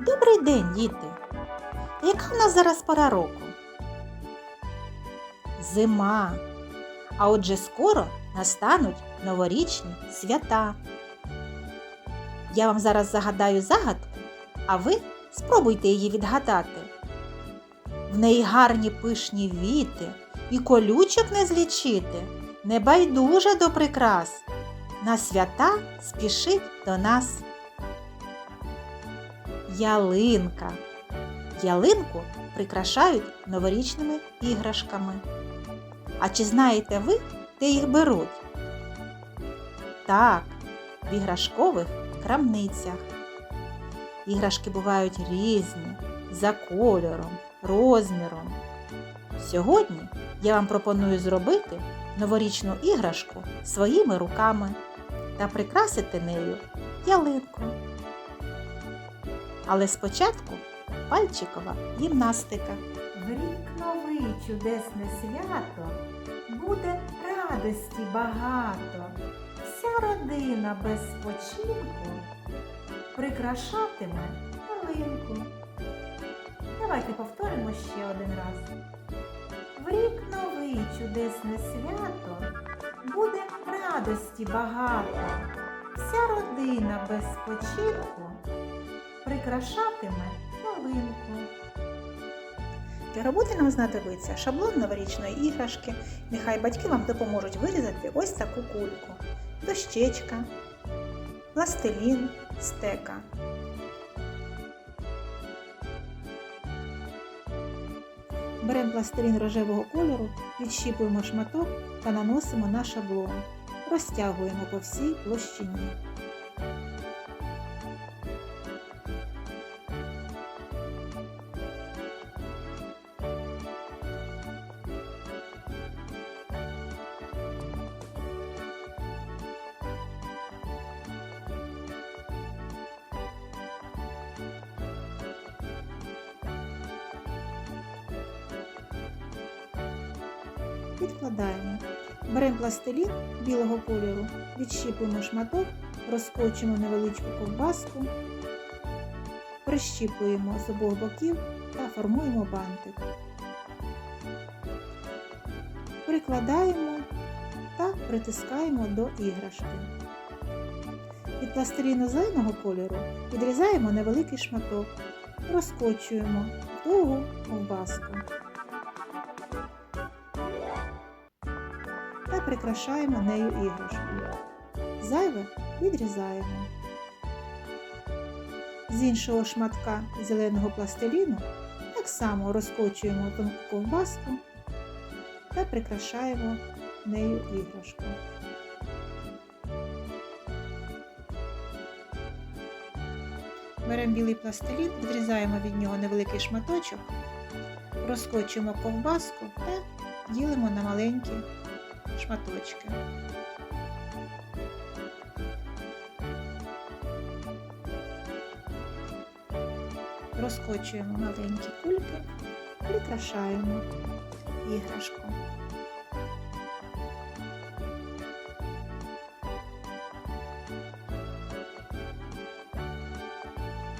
Добрий день, діти! Яка в нас зараз пора року? Зима. А отже скоро настануть новорічні свята. Я вам зараз загадаю загадку, а ви спробуйте її відгадати. В неї гарні пишні віти, і колючок не злічити, небайдуже до прикрас. На свята спішить до нас. Ялинка. Ялинку прикрашають новорічними іграшками. А чи знаєте ви, де їх беруть? Так, в іграшкових крамницях. Іграшки бувають різні, за кольором, розміром. Сьогодні я вам пропоную зробити новорічну іграшку своїми руками та прикрасити нею ялинку. Але спочатку пальчикова гімнастика. В рік новий чудесне свято буде радості багато. Вся родина без спочинку прикрашатиме ялинку. Давайте повторимо ще один раз. В рік новий чудесне свято буде радості багато. Вся родина без спочинку прикрашатиме ялинку. Для роботи нам знадобиться шаблон новорічної іграшки. Нехай батьки вам допоможуть вирізати ось таку кульку, дощечка, пластилін, стека. Беремо пластилін рожевого кольору, відщіпуємо шматок та наносимо на шаблон. Розтягуємо по всій площині. Відкладаємо. Беремо пластилін білого кольору, відщіпуємо шматок, розкочуємо невеличку ковбаску, прищіпуємо з обох боків та формуємо бантик. Прикладаємо та притискаємо до іграшки. Від пластиліну зеленого кольору відрізаємо невеликий шматок, розкочуємо довгу ковбаску. Та прикрашаємо нею іграшку. Зайве відрізаємо. З іншого шматка зеленого пластиліну так само розкочуємо тонку ковбаску та прикрашаємо нею іграшку. Беремо білий пластилін, відрізаємо від нього невеликий шматочок, розкочуємо ковбаску та ділимо на маленькі шматочки. Розкочуємо маленькі кульки, прикрашаємо іграшку.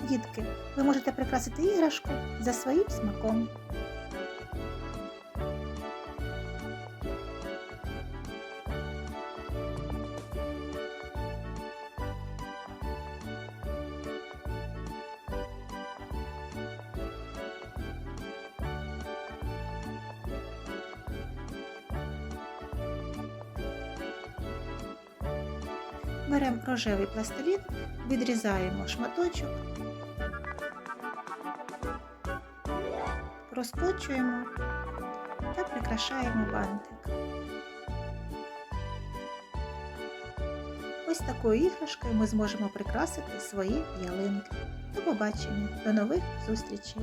Дітки, ви можете прикрасити іграшку за своїм смаком. Беремо рожевий пластилін, відрізаємо шматочок, розкочуємо та прикрашаємо бантик. Ось такою іграшкою ми зможемо прикрасити свої ялинки. До побачення, до нових зустрічей!